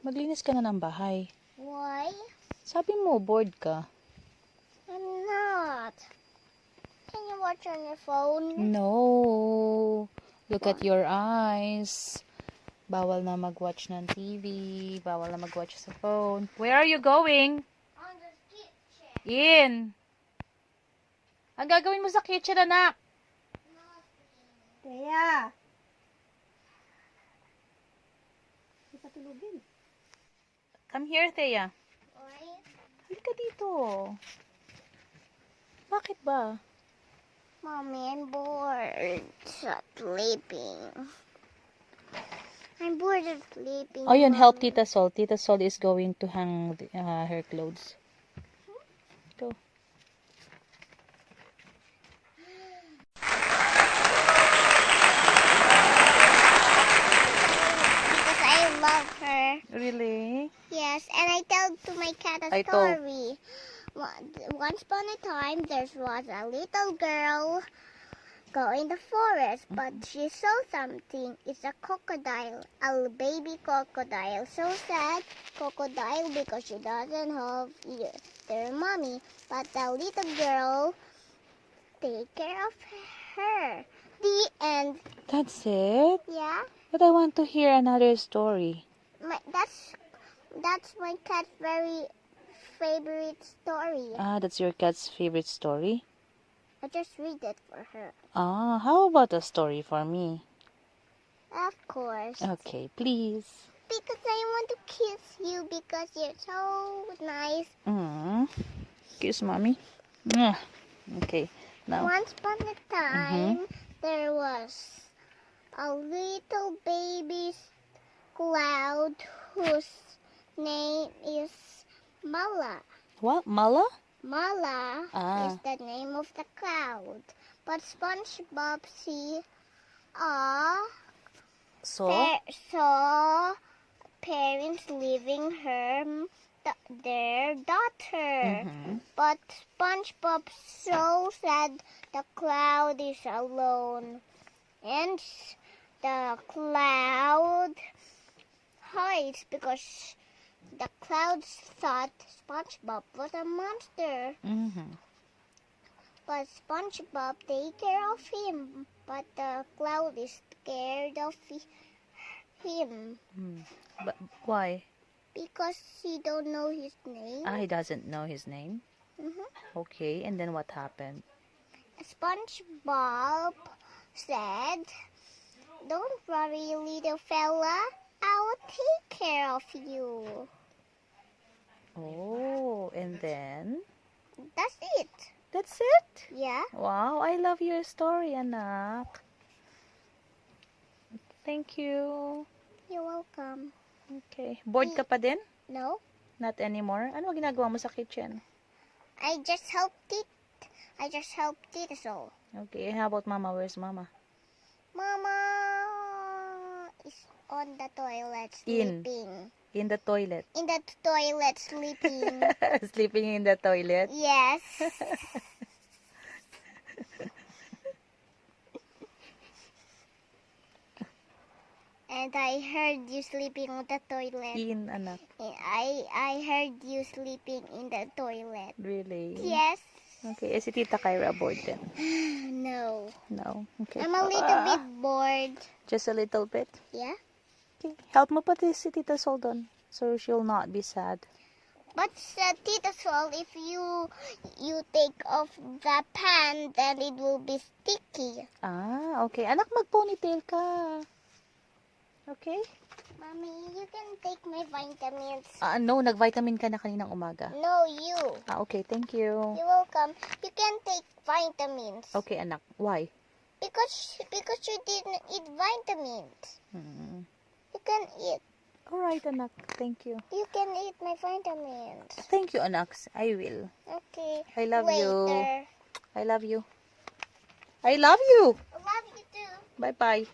Maglinis ka na ng bahay. Why? Sabi mo, bored ka. I'm not. Can you watch on your phone? No. Look at your eyes. Bawal na mag-watch ng TV. Bawal na mag-watch sa phone. Where are you going? On the kitchen. In. Ang gagawin mo sa kitchen, anak? Kaya. Hindi pa tulugin. Come here, Thea. Why? Halika dito. Bakit ba? Mommy, I'm bored. Stop sleeping. I'm bored of sleeping. Oh, yun, help. Tita Sol. Tita Sol is going to hang uh, her clothes. Go. Because I love her. Really? Yes, and I tell to my cat a I story. Once upon a time, there was a little girl go in the forest, but she saw something. It's a crocodile, a baby crocodile. So sad, crocodile, because she doesn't have their mommy. But the little girl take care of her. The end. That's it? Yeah, But I want to hear another story. my, that's that's my cat's very favorite story. Ah, that's your cat's favorite story? I just read it for her. Ah, how about a story for me? Of course. Okay, please. Because I want to kiss you because you're so nice. Mm. Kiss mommy. Mwah. Okay, now. Once upon a time, there was a little baby cloud whose name is Mala. What? Mala? Mala Ah. is the name of the cloud. But SpongeBob see a So? Pa- saw parents leaving her th- their daughter. Mhm. But SpongeBob so sad the cloud is alone. And the cloud hides because the clouds thought SpongeBob was a monster. Mhm. But SpongeBob take care of him. But the cloud is scared of hi- him Mm. But why? because he don't know his name. Ah, he doesn't know his name. Mhm. Okay, and then what happened? SpongeBob said, "Don't worry, little fella. I'll take care of you." Oh, and then? That's it. That's it? Yeah. Wow, I love your story, anak. Thank you. You're welcome. Okay. Bored ka pa din? No, Not anymore? Ano ginagawa mo sa kitchen? I just helped it. I just helped it so. Okay, how about mama? Where's mama? Mama is on the toilet In. sleeping. In the toilet. In the toilet sleeping. Sleeping in the toilet? yes. And I heard you sleeping on the toilet. In, anak. I I heard you sleeping in the toilet. Really? Yes. Okay, eh, si Tita Kyra bored din? No. No? Okay. I'm a little Ah, bit bored. Just a little bit? Yeah. Okay. Help mo pati si Tita Soldon so she'll not be sad. But uh, Tita Sol, if you you take off the pan, then it will be sticky. Ah, okay. Anak, mag-ponytail ka. Okay? Mommy, you can take my vitamins. Ah, no, nag-vitamin ka na kaninang umaga. No, you. Ah, okay. Thank you. You're welcome. You can take vitamins. Okay, anak. Why? Because because you didn't eat vitamins. Hmm. You can eat. Alright, anak. Thank you. You can eat my vitamins. Thank you, anak. I will. Okay. I love you. Waiter. I love you. I love you. I love you too. Bye-bye.